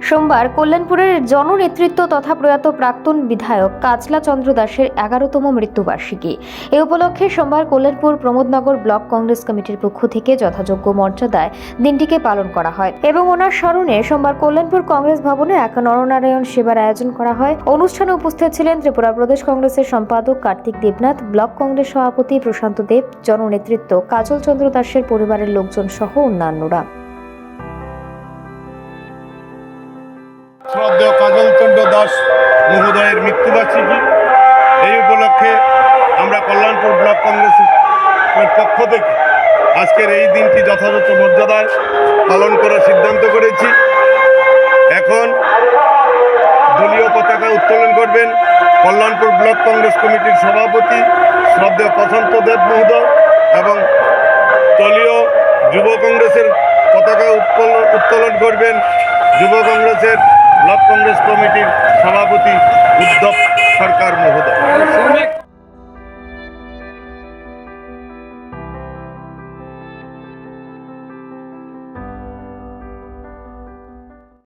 সোমবার কল্যাণপুরের জননেতৃত্ব তথা প্রয়াত প্রাক্তন বিধায়ক কাজলা চন্দ্র দাসের এগারোতম মৃত্যুবার্ষিকী। এ উপলক্ষে সোমবার কল্যাণপুর প্রমোদনগর ব্লক কংগ্রেস কমিটির পক্ষ থেকে যথাযোগ্য মর্যাদায় দিনটিকে পালন করা হয় এবং ওনার স্মরণে সোমবার কল্যাণপুর কংগ্রেস ভবনে এক নরনারায়ণ সেবার আয়োজন করা হয়। অনুষ্ঠানে উপস্থিত ছিলেন ত্রিপুরা প্রদেশ কংগ্রেসের সম্পাদক কার্তিক দেবনাথ, ব্লক কংগ্রেস সভাপতি প্রশান্ত দেব, জননেতৃত্ব কাজল চন্দ্র দাসের পরিবারের লোকজন সহ অন্যান্যরা। শ্রদ্ধেয় কাজলচন্দ্র দাস মহোদয়ের মৃত্যুবার্ষিকী। এই উপলক্ষে আমরা কল্যাণপুর ব্লক কংগ্রেসের পক্ষ থেকে আজকের এই দিনটি যথাযথ মর্যাদায় পালন করার সিদ্ধান্ত করেছি। এখন দলীয় পতাকা উত্তোলন করবেন কল্যাণপুর ব্লক কংগ্রেস কমিটির সভাপতি শ্রদ্ধেয় প্রশান্ত দেব মহোদয় এবং দলীয় যুব কংগ্রেসের পতাকা উত্তোলন উত্তোলন করবেন যুব কংগ্রেসের ব্লক কংগ্রেস কমিটির সভাপতি উদ্ধব সরকার মহোদয়।